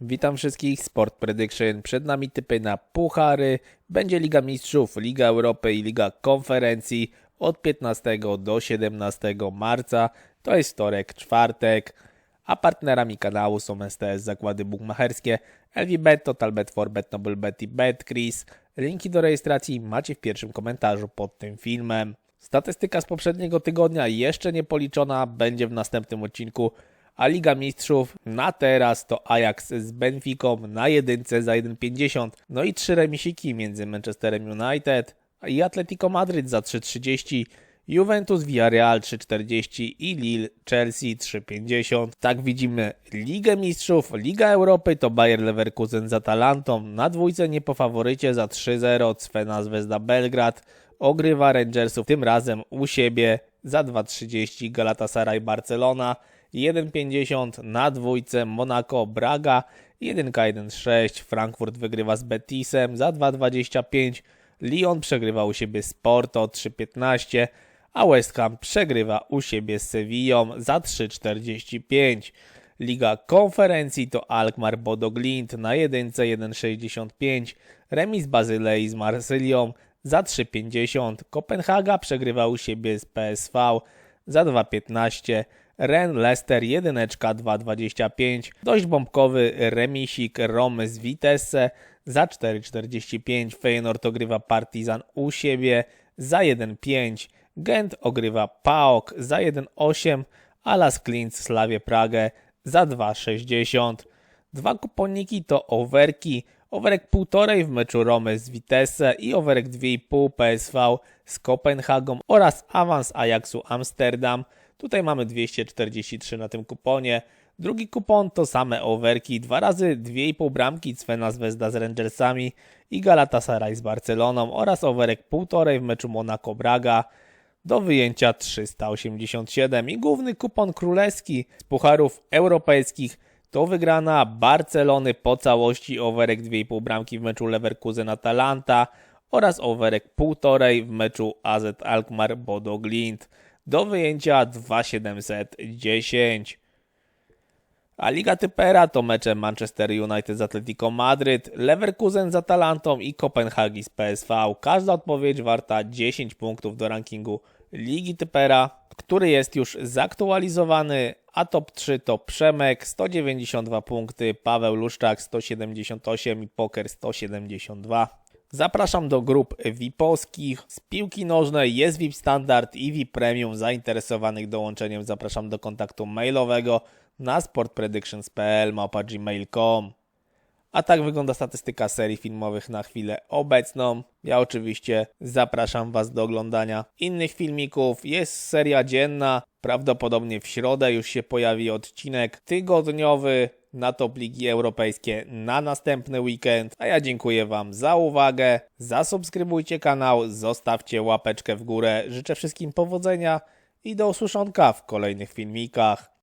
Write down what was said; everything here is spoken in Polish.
Witam wszystkich, Sport Prediction. Przed nami typy na puchary. Będzie Liga Mistrzów, Liga Europy i Liga Konferencji od 15 do 17 marca. To jest wtorek, czwartek. A partnerami kanału są STS Zakłady Bukmacherskie, LVBet, TotalBet, Forbet, NobleBet i BetCris. Linki do rejestracji macie w pierwszym komentarzu pod tym filmem. Statystyka z poprzedniego tygodnia jeszcze nie policzona, będzie w następnym odcinku a Liga Mistrzów na teraz to Ajax z Benficą na jedynce za 1,50. No i trzy remisiki między Manchesterem United i Atletico Madryt za 3,30. Juventus Villarreal 3,40 i Lille Chelsea 3,50. Tak widzimy Ligę Mistrzów, Liga Europy to Bayer Leverkusen z Atalantą. Na dwójce nie po faworycie za 3-0 Cfena Zvezda Belgrad. Ogrywa Rangersów tym razem u siebie za 2,30 Galatasaray Barcelona. 1,50 na dwójce Monaco Braga 1K1,6 Frankfurt wygrywa z Betisem za 2,25 Lyon przegrywa u siebie z Porto 3,15 a West Ham przegrywa u siebie z Sevillą za 3,45 Liga Konferencji to Alkmaar Bodo Glint na jedynce 1,65 remis Bazylei z Marsylią za 3,50 Kopenhaga przegrywa u siebie z PSV za 2,15 Ren Leicester 1 2,25 dość bombkowy remisik Romy z Vitesse za 4,45 Feyenoord ogrywa Partizan u siebie za 1,5 Gent ogrywa PAOK za 1,8 a Las Klint Slawie Pragę za 2,60 Dwa kuponiki to overki Overek 1,5 w meczu Romy z Vitesse i overek 2,5 PSV z Kopenhagą oraz awans Ajaxu Amsterdam. Tutaj mamy 243 na tym kuponie. Drugi kupon to same overki, dwa razy 2,5 bramki Cfena Zvezda z Rangersami i Galatasaray z Barceloną oraz overek 1,5 w meczu Monaco Braga do wyjęcia 387 i główny kupon królewski z pucharów europejskich. To wygrana Barcelony po całości. Overek 2,5 bramki w meczu Leverkusen Atalanta oraz overek 1,5 w meczu AZ Alkmaar Bodo Glint do wyjęcia 2710. A Liga Typera to mecze Manchester United z Atletico Madryt, Leverkusen z Atalantą i Kopenhagi z PSV. Każda odpowiedź warta 10 punktów do rankingu Ligi Typera, który jest już zaktualizowany, a top 3 to Przemek 192 punkty, Paweł Luszczak 178 i Poker 172. Zapraszam do grup VIP-owskich. Z piłki nożnej jest VIP Standard i VIP Premium. Zainteresowanych dołączeniem zapraszam do kontaktu mailowego na sportpredictions.pl gmail.com. A tak wygląda statystyka serii filmowych na chwilę obecną. Ja oczywiście zapraszam Was do oglądania innych filmików. Jest seria dzienna, prawdopodobnie w środę już się pojawi odcinek tygodniowy na top ligi europejskie na następny weekend. A ja dziękuję Wam za uwagę. Zasubskrybujcie kanał, zostawcie łapeczkę w górę. Życzę wszystkim powodzenia i do usłyszonka w kolejnych filmikach.